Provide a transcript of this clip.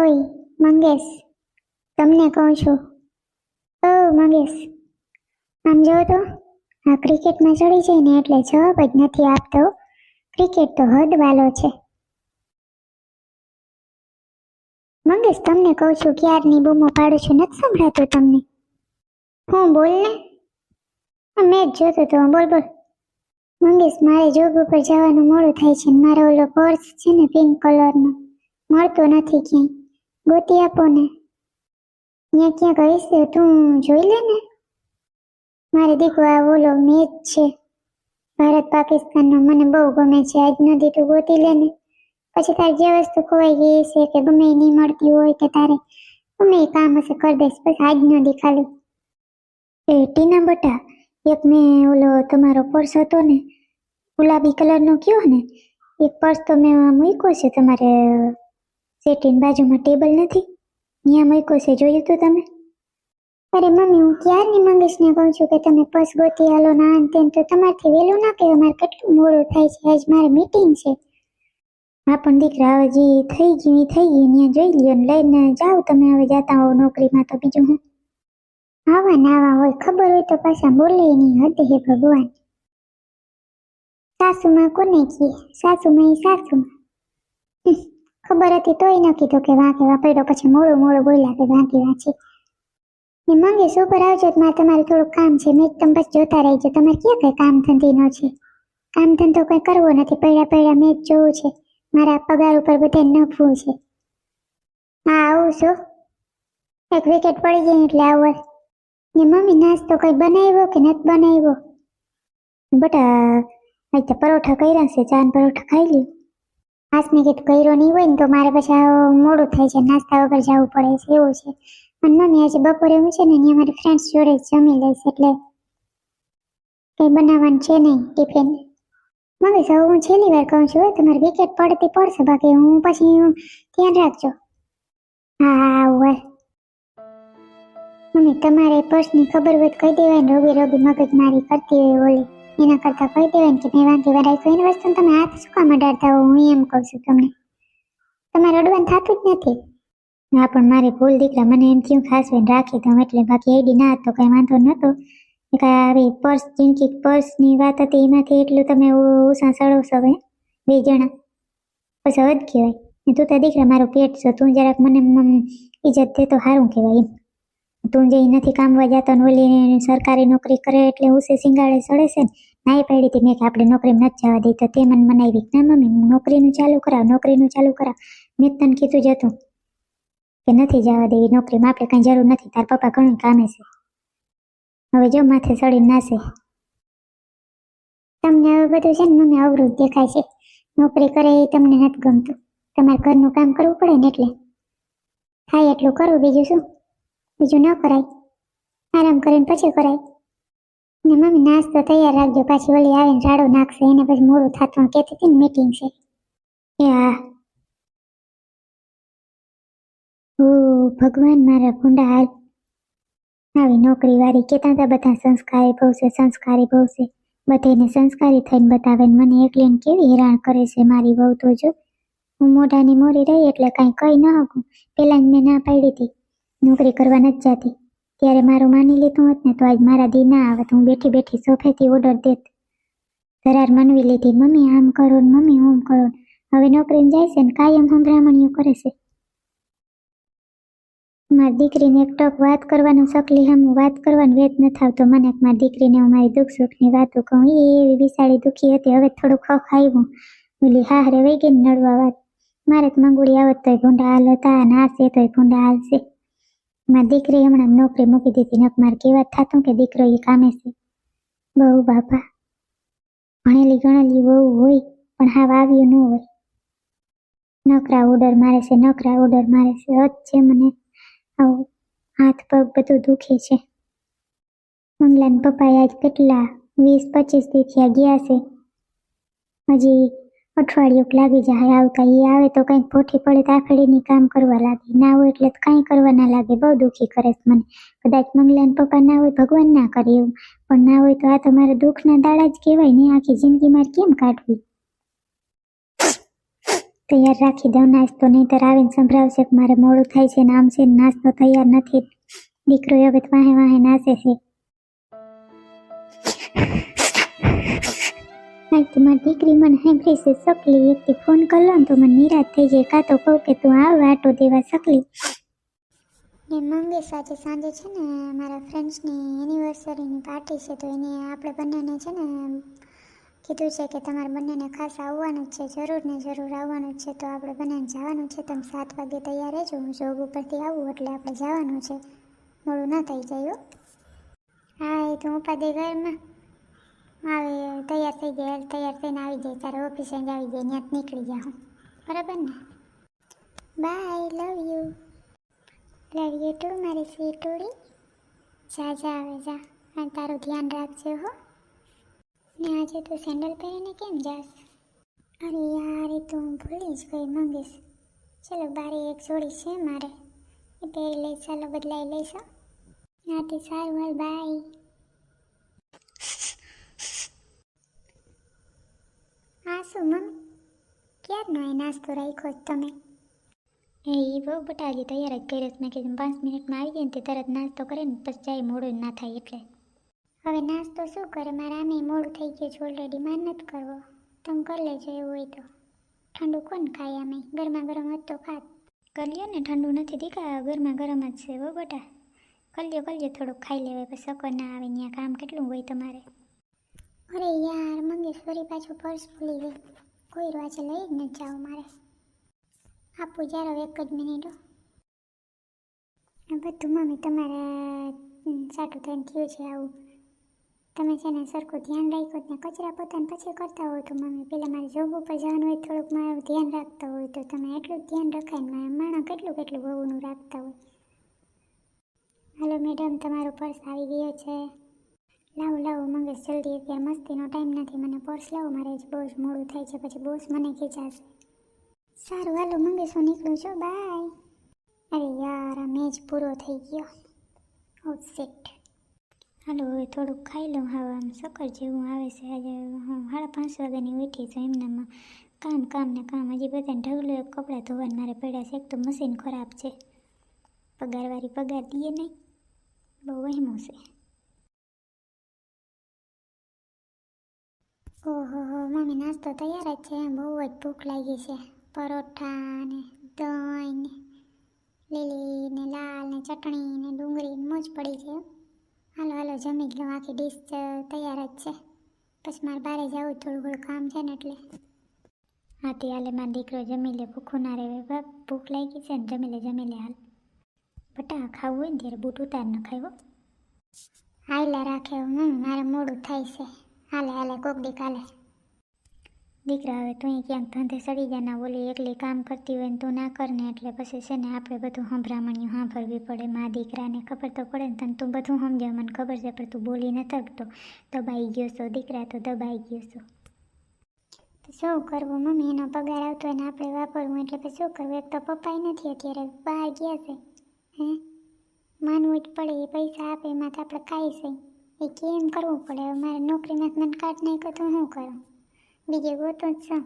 ઓય, મંગેશ, તમને કહું છું. ઓ, મંગેશ, આમ જો તો, આ ક્રિકેટમાં ચડી જાય ને એટલે જવાબ જ નથી આપતો. ક્રિકેટ તો હદ વાલો છે. મંગેશ, તમને કહું છું, ક્યારની બૂમો પાડું છું, નથી સંભળાતું તમને. હું બોલ ને. મેચ જોતો તો બોલ બોલ. મંગેશ, મારે જોબ ઉપર જવાનું મોડું થાય છે મારો ઓલો પર્સ છે ને પિંક કલરનો, મળતો નથી ક્યાંય. ગોતી આપો ને. ત્યાં ક્યાંક હશે તું જોઈ લે ને. મારે દીકરો આ ઓલો મેચ છે. ભારત પાકિસ્તાનનો મને બહુ ગમે છે. આજ નથી તું ગોતી લે ને. પછી તારે જે વસ્તુ ખોવાઈ ગઈ છે કે ગમે નહીં મળતી હોય કે તારે, ગમે એ કામ હશે કરી દઈશ. બસ આજ દી ખાલી. એ ટીના બટા, એક મેં ઓલો તમારો પર્સ હતો ને, ગુલાબી કલરનો કયો ને એક પર્સ તો મેં મૂક્યો છે તમારે સેટીની બાજુમાં ટેબલ નથી. ત્યાં મૂક્યો છે, જોયું તો તમે? અરે મમ્મી, હું ક્યારની મંગેશને કહું છું કે તમે પસ ગોતી હાલો ના અંતે તો તમારથી વહેલું ના કહેવાય. મારે કેટલું મોડું થાય છે, આજ મારે મીટિંગ છે. હા, પણ દીકરા, હવે જે થઈ ગયું થઈ ગયું ત્યાં જોઈ લ્યો લઈને જાઓ તમે. હવે જાતા હો નોકરીમાં તો બીજું હું. આવા ને આવા હોય, ખબર હોય તો પાછા બોલે નહીં. હદ હે ભગવાન. સાસુમાં કોને કીએ? સાસુમાં એ સાસુમાં. ખબર હતી તોય ન કીધું કે વાંકે વાપર્યો, પછી મોડું મોડું બોલ્યા કે વાંકી વાંચી. ને મંગેશ ઉપર આવજો મારે તમારે થોડું કામ છે, મેં તમે બસ જોતા રહીજો, તમારે ક્યાં કઈ કામ ધંધી ન છે? કામ ધંધો કઈ કરવો નથી, પડ્યા પડ્યા મેચ જોવું છે, મારા પગાર ઉપર બધે નફવું છે. હા, આવું છું. એક વિકેટ પડી ગઈ એટલે આવો ને મમ્મી નાસ્તો કઈ બનાવ્યો કે નથી બનાવ્યો? બટા આજ પરોઠા કર્યા છે, ચાન પરોઠા ખાઈ લ્યો. આસમે કીધું કર્યો નહીં હોય ને તો મારે પછી મોડું થાય છે. નાસ્તા વગર જવું પડે છે, એવું છે. અને મમ્મી આજે બપોરે હું છે ને, અહીંયા મારી ફ્રેન્ડ્સ જોડે જમી લઈશ એટલે કંઈ બનાવવાનું છે નહીં ટિફિન મમ્મી સૌ હું છેલ્લી વાર કહું છું તમારે વિકેટ પડતી પડશે, બાકી હું પછી ધ્યાન રાખજો. હા હા હોય. મમ્મી, તમારે પર્સની ખબર હોય તો કહી દેવાય ને રોબી રોબી મગજ મારી કરતી હોય ઓલી. એના કરતાં કહી દેવાય કે મેં રાખ્યું, એની વસ્તુ તમે હાથ શું કામ હો હું એમ કહું છું તમને. તમારે અડવાનું થતું જ નથી. હા, પણ મારે ભૂલ દીકરા મને એમ થયું ખાસ વેન રાખી દઉં, એટલે બાકી આઈડી ના હતો, કંઈ વાંધો નહોતો. આ આવી પર્સ જિંદગી પર્સની વાત હતી, એમાંથી એટલું તમે ઉષા સળવશો હવે બે જણા. પછી હદ કહેવાય. તું તો દીકરા, મારું પેટ છો, તું જરાક મને ઇજ્જત દે તો સારું કહેવાય એમ. તું જે નથી કામવા જતો ને ઓલી સરકારી નોકરી કરે એટલે ઉસે સિંગાડે સડે છે ને એ પડી હતી મેં કે આપણે નોકરીમાં નથી જવા દઈ તો તે મને મનાવી ના મમ્મી નોકરીનું ચાલુ કરાવ, નોકરીનું ચાલુ કરાવ. મેં તને કીધું જ હતું કે નથી જવા દેવી નોકરીમાં, આપણે કાંઈ જરૂર નથી. તાર પપ્પા ઘણું કામે છે. હવે જો માથે સડી નાશે તમને હવે બધું છે ને મમ્મી અવરું જ દેખાય છે. નોકરી કરે એ તમને નથી ગમતું. તમારે ઘરનું કામ કરવું પડે ને એટલે. થાય એટલું કરવું બીજું શું? બીજું ન કરાય. આરામ કરીને પછી કરાય. ને મમ્મી નાસ્તો તૈયાર રાખજો, પાછી ઓલી આવીને રાડો નાખશે, એને પછી મોડું થતું કહેતી હતી ને મીટિંગ છે. એ ભગવાન મારા ભૂંડા હાલ. આવી નોકરી વાળી કેતા હતા બધા સંસ્કારી ભવશે સંસ્કારી ભવશે બધાને સંસ્કારી થઈને બતાવે ને મને એકલીને કેવી હેરાન કરે છે મારી વહુ તો જો. હું મોઢાની મોરી રહી એટલે કાંઈ કહી ન શકું. પેલા જ મેં ના પાડી હતી. નોકરી કરવા જ જતી. ત્યારે મારું માની લીધું હોત ને તો આજ મારા દી ના આવત. હું બેઠી બેઠી સોફેથી ઓર્ડર દેત. ધરાર મનવી લીધી. મમ્મી, આમ કરો ને મમ્મી ઓમ કરો. હવે નોકરીને જાય છે ને કાયમ સંભ્રામણીઓ કરે છે. મારી દીકરીને એક ટક વાત કરવાનું શકલી હમ વાત કરવાનું વેત ન આવતો મને મારી દીકરીને હું મારી દુઃખ સુખની વાતો કહું. એ એવી વિશાળી દુઃખી હતી. હવે થોડું ખખ આવ્યું બોલી હા વહી ગઈ નડવા વાત. મારે તો મંગુળી આવત તોય ભૂંડા હાલ હતા અને છે તોય ભૂંડા હાલશે. મારી દીકરી હમણાં નોકરી મૂકી દીધી. નક મારે કેવા થતું કે દીકરો એ કામે છે. બહુ બાપા. ભણેલી ગણેલી બહુ હોય, પણ હાવ આવ્યું ન હોય. નકરા ઓર્ડર મારે છે, નકરા ઓર્ડર મારે છે. હજ છે મને. આવું હાથ પગ બધું દુખે છે. મંગલાન પપ્પાએ આજ કેટલા વીસ પચીસ થયા ગયા છે. હજી અઠવાડિયું લાગી જાય આવતા એ આવે તો કંઈક પોઠી પડે તો આખડીની કામ કરવા લાગે. ના હોય એટલે કાંઈ કરવા ના લાગે, બહુ દુઃખી કરે મને. કદાચ મંગલાન પપ્પા ના હોય, ભગવાન ના કરે એવું. પણ ના હોય તો આ તો મારા દુઃખના દાડા જ કહેવાય ને, આખી જિંદગી મારે કેમ કાઢવી? તૈયાર રાખી દઉં, નાસ્તો નહીંતર આવીને સંભળાવશે મારે મોડું થાય છે ને, આમ છે નાસ્તો તૈયાર નથી. દીકરો હવે વાહે વાહે નાસે છે. આજ તો મારી દીકરી મને સાંભળી સકલી. એકથી ફોન કરલો ને તો મને નિરાશ થઈ જાય. કાં તો કહું કે તું આવ આટો દેવા સકલી. ને મંગેશ આજે સાંજે છે ને, મારા ફ્રેન્ડ્સની એનિવર્સરીની પાર્ટી છે, તો એને આપણે બંનેને છે ને કીધું છે કે તમારે બંનેને ખાસ આવવાનું જ છે, જરૂર ને જરૂર આવવાનું જ છે. તો આપણે બંનેને જવાનું છે, તમે સાત વાગે તૈયાર રહેજો. હું જોબ ઉપરથી આવું, એટલે આપણે જવાનું છે. મોડું ના થઈ જાય હા. એ તો ઉપાધિ ઘરમાં. આવે તૈયાર થઈ જાય તૈયાર થઈને આવી જાય તારે ઓફિસે જ આવી જાય ત્યાં નીકળી જાઉં બરાબર ને? Bye love you love you too મારી સ્વીટોડી જા જા આવે જા. અને તારું ધ્યાન રાખજો હો. ને આજે તું સેન્ડલ પહેરીને કેમ જાસ અરે યાર, એ તો હું ભૂલી જ ગઈ, મંગીશ. ચલો, બારે એક જોડી છે મારે. એ પહેરી લઈશ, ચાલો, બદલાઈ લઈશ. નાથી સારું, હાલ બાય હા શું મમ ક્યારનો એ નાસ્તો રાખ્યો જ તમે? એ ઈ બહુ બટા તૈયાર જ કર્યો. મેં કીધું પાંચ મિનિટમાં આવી જાય ને તે તરત નાસ્તો કરે ને પછી જાય મોડું ના થાય એટલે. હવે નાસ્તો શું કરે? મારે આમે મોડું થઈ ગયું છે ઓલરેડી માર નથી કરવો. તમે કરી લેજો એવું હોય તો. ઠંડુ કોણ ખાય અમે ગરમા ગરમ હતો તો ખાત. કર્યો ને ઠંડુ નથી દીકા ગરમા ગરમ જ છે હો બટા. કલ્યો કલ્યો થોડુંક ખાઈ લેવાય પછી સકર ના આવે ત્યાં કામ કેટલું હોય તમારે. અરે યાર મંગેશ્વરી પાછું પર્સ ભૂલી ગઈ. કોઈ રોજે લઈ જ ન જાઉં મારે. આપું જ્યારે એક જ મિનિટ. બધું મમ્મી તમારે સાટું થઈને થયું છે આવું. તમે છે ને સરખું ધ્યાન રાખ્યો ને, કચરા પોતાને પછી કરતા હોય તો મમ્મી, પેલા મારે જોબ ઉપર જવાનું હોય, થોડુંક મારું ધ્યાન રાખતા હોય તો તમે એટલું ધ્યાન રખાય ને માણસ કેટલું કેટલું બહુનું રાખતા હોય. હાલો મેડમ તમારો પર્સ આવી ગયો છે. લાવો લાવો, મંગેશ, જલ્દી અત્યારે મસ્તીનો ટાઈમ નથી. મને પર્સ લાવો, મારે જ જ મોડું થાય છે, પછી બોસ મને ખેંચાશે. સારું, હાલો, મંગેશ, હું નીકળું છું. બાય અરે યાર, આ મેચ પૂરો થઈ ગયો. ઓ સેટ હાલો, હવે થોડુંક ખાઈ લઉં. હવે આમ સકર જેવું આવે છે. આજે હું સાડા પાંચ વાગ્યાની ઉઠી છું. એમનામાં કામ કામ ને કામ. હજી બધાને ઢગલું એક કપડાં ધોવાને મારે પડ્યા છે. એક તો મશીન ખરાબ છે. પગારવાળી પગાર દઈએ નહીં. બહુ વહેમો છે ઓહો, મમ્મી, નાસ્તો તૈયાર જ છે. બહુ જ ભૂખ લાગી છે. પરોઠા ને દહીં ને લીલી ને લાલ ને ચટણી ને ડુંગળી મોજ પડી છે. હાલો હાલો, જમી ગયો આખી ડીશ તૈયાર જ છે. પછી મારે બારે જવું થોડું ઘણું કામ છે ને એટલે. હા હાલે, મારો દીકરો જમી લે. ભૂખું ના રહે ભૂખ લાગી છે ને, જમી લે જમી લે હાલ. બટા ખાવું હોય ને, ત્યારે બૂટ ઉતાર ન ખાયો હાયલા રાખે હું મારે મોડું થાય છે. હાલે હાલે, કોક દી કાલે દીકરા હવે તું ક્યાંક ધંધે સડી ગયા ના બોલી એકલી કામ કરતી હોય ને તું ના કર ને એટલે પછી છે ને આપણે બધું સંભળામણ્યું સાંભળવી પડે. મા દીકરાને ખબર તો પડે ને તને તું બધું સમજે, મને ખબર છે, પણ તું બોલી ન થકતો દબાઈ ગયો છો, દીકરા, તો દબાઈ ગયો છો. શું કરવું, મમ્મી, એનો પગાર આવતો અને આપણે વાપરવું એટલે પછી શું કરવું? એક તો પપ્પાય નથી અત્યારે, બહાર ગયા છે. હે? માનવું જ પડે, એ પૈસા આપે, એમાં તો આપણે કાંઈ છે. એ કેમ કરવું પડે. મારે નોકરીમાં મને કાઢ નાખ્યો તો શું કરું? બીજે ગોતું જ છું.